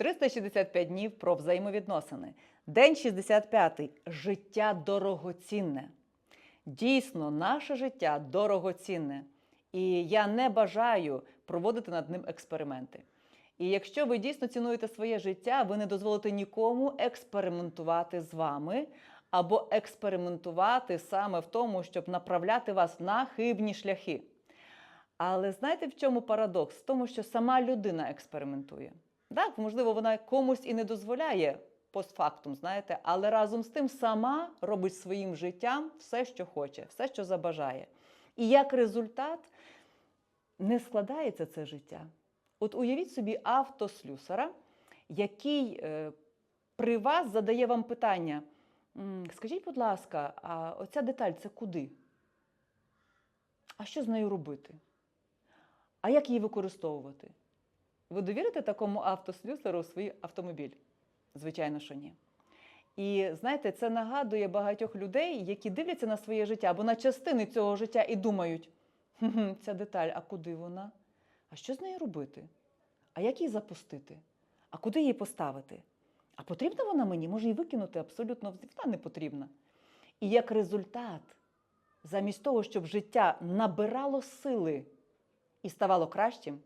365 днів про взаємовідносини. День 65. Життя дорогоцінне. Дійсно, наше життя дорогоцінне. І я не бажаю проводити над ним експерименти. І якщо ви дійсно цінуєте своє життя, ви не дозволите нікому експериментувати з вами або експериментувати саме в тому, щоб направляти вас на хибні шляхи. Але знаєте, в чому парадокс? В тому, що сама людина експериментує. Так, можливо, вона комусь і не дозволяє постфактум, знаєте, але разом з тим сама робить своїм життям все, що хоче, все, що забажає. І як результат не складається це життя. От уявіть собі автослюсара, який е, при вас задає вам питання: скажіть, будь ласка, а оця деталь це куди? А що з нею робити? А як її використовувати? Ви довірите такому автослюсару свій автомобіль? Звичайно, що ні. І знаєте, це нагадує багатьох людей, які дивляться на своє життя або на частини цього життя і думають: «Хм-хм, ця деталь, а куди вона? А що з нею робити? А як її запустити? А куди її поставити? А потрібна вона мені? Може її викинути абсолютно вона не потрібна. І як результат, замість того, щоб життя набирало сили і ставало кращим,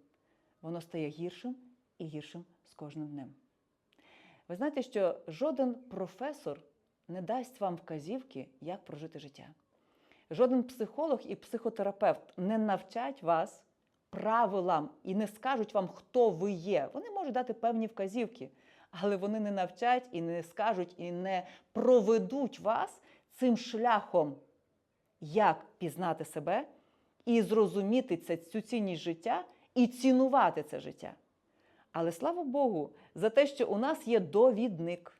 воно стає гіршим і гіршим з кожним днем. Ви знаєте, що жоден професор не дасть вам вказівки, як прожити життя. Жоден психолог і психотерапевт не навчать вас правилам і не скажуть вам, хто ви є. Вони можуть дати певні вказівки, але вони не навчать і не скажуть, і не проведуть вас цим шляхом, як пізнати себе і зрозуміти цю цінність життя і цінувати це життя. Але слава Богу, за те, що у нас є довідник,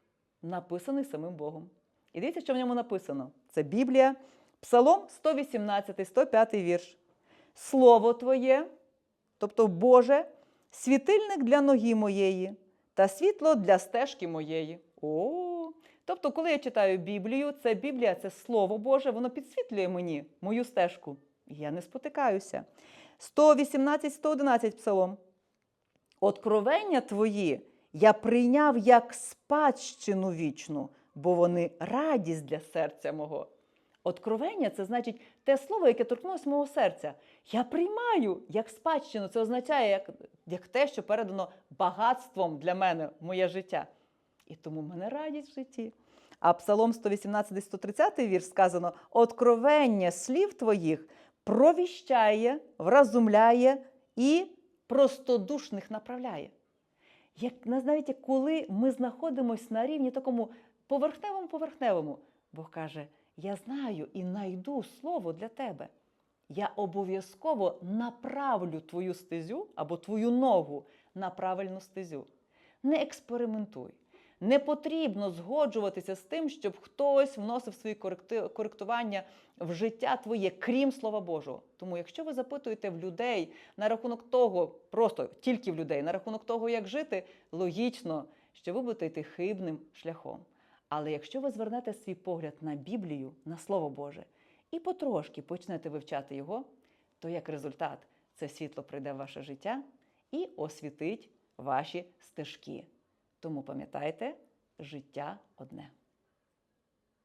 написаний самим Богом. І дивіться, що в ньому написано: це Біблія, Псалом 118, 105 вірш. Слово Твоє, тобто Боже, світильник для ноги моєї та світло для стежки моєї. О! Тобто, коли я читаю Біблію, це Біблія, це Слово Боже, воно підсвітлює мені мою стежку. Я не спотикаюся. 118-111 псалом. Откровення твої я прийняв як спадщину вічну, бо вони радість для серця мого. Откровення це значить те слово, яке торкнулося мого серця. Я приймаю як спадщину. Це означає як, як те, що передано багатством для мене моє життя. І тому в мене радість в житті. А Псалом 118-130 вірш сказано: Откровення слів твоїх провіщає, вразумляє і простодушних направляє. Як навіть коли ми знаходимося на рівні такому поверхневому поверхневому, Бог каже: Я знаю і найду слово для тебе. Я обов'язково направлю твою стезю або твою ногу на правильну стезю. Не експериментуй. Не потрібно згоджуватися з тим, щоб хтось вносив свої коректування в життя твоє, крім Слова Божого. Тому, якщо ви запитуєте в людей на рахунок того, просто тільки в людей, на рахунок того, як жити, логічно, що ви будете йти хибним шляхом. Але якщо ви звернете свій погляд на Біблію, на Слово Боже, і потрошки почнете вивчати його, то як результат це світло прийде в ваше життя і освітить ваші стежки. Тому пам'ятайте, життя одне.